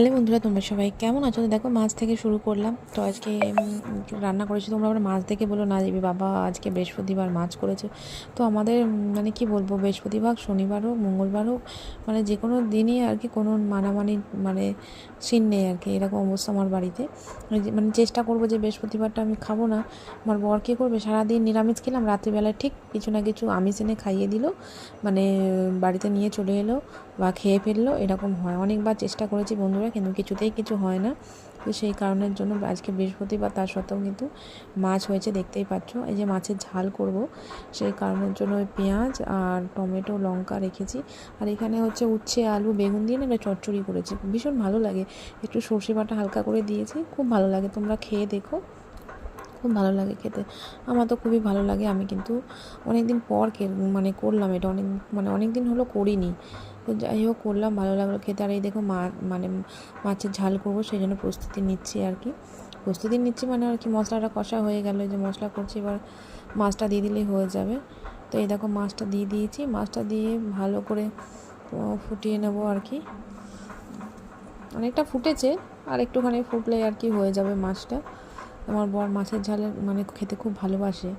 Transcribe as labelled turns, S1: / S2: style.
S1: Hello বন্ধুরা, তোমরা সবাই কেমন আছো? দেখো, মাছ থেকে শুরু করলাম। তো আজকে রান্না করেছি। তোমরা আবার মাছ দেখে বলো না যাবি বাবা আজকে বৃহস্পতিবার মাছ করেছে। তো আমাদের মানে কি বলব, বৃহস্পতিবার, শনিবার হোক, মঙ্গলবার হোক মানে যে কোনো দিনই আর কি কোনো মানামানি মানে সিন নেই আর কি, এরকম অবস্থা আমার বাড়িতে। মানে চেষ্টা করব যে বৃহস্পতিবারটা আমি খাব না। আমার বর কী করবে? সারাদিন নিরামিষ খেলাম, রাত্রিবেলায় ঠিক কিছু না কিছু আমিষ এনে খাইয়ে দিল। মানে বাড়িতে নিয়ে চলে এলো। বা খেয়ে ফেলল, এরকম হয়। অনেকবার চেষ্টা করেছি বন্ধুরা, কিন্তু কিছুতেই কিছু হয় না। তো সেই কারণের জন্য আজকে বৃহস্পতিবার, তার সত্ত্বেও কিন্তু মাছ হয়েছে, দেখতেই পাচ্ছ। এই যে মাছের ঝাল করব, সেই কারণের জন্য ওই পেঁয়াজ আর টমেটো, লঙ্কা রেখেছি। আর এখানে হচ্ছে উচ্ছে, আলু, বেগুন দিয়ে না চচ্চড়ি করেছি। ভীষণ ভালো লাগে। একটু সর্ষে বাটা হালকা করে দিয়েছি, খুব ভালো লাগে। তোমরা খেয়ে দেখো। খুব ভালো লাগে খেতে। আমার তো খুবই ভালো লাগে, আমি কিন্তু অনেক দিন পর মানে করলাম এটা। অনেক মানে অনেক দিন হলো করিনি। তো যাই হোক করলাম, ভালো লাগল খেতে। আর এই দেখো মা মানে মাছের ঝাল করব, সেই জন্য প্রস্তুতি নিচ্ছি আর কি। প্রস্তুতি নিচ্ছি মানে আর কি মশলাটা কষা হয়ে গেল যে মশলা করছি, এবার মাছটা দিয়ে দিলেই হয়ে যাবে। তো এই দেখো মাছটা দিয়ে দিয়েছি, মাছটা দিয়ে ভালো করে ফুটিয়ে নেব আর কি। অনেকটা ফুটেছে, আর একটুখানি ফুটলে আর কি হয়ে যাবে মাছটা। আমার বর মাছের ঝালের মানে খেতে খুব ভালোবাসে।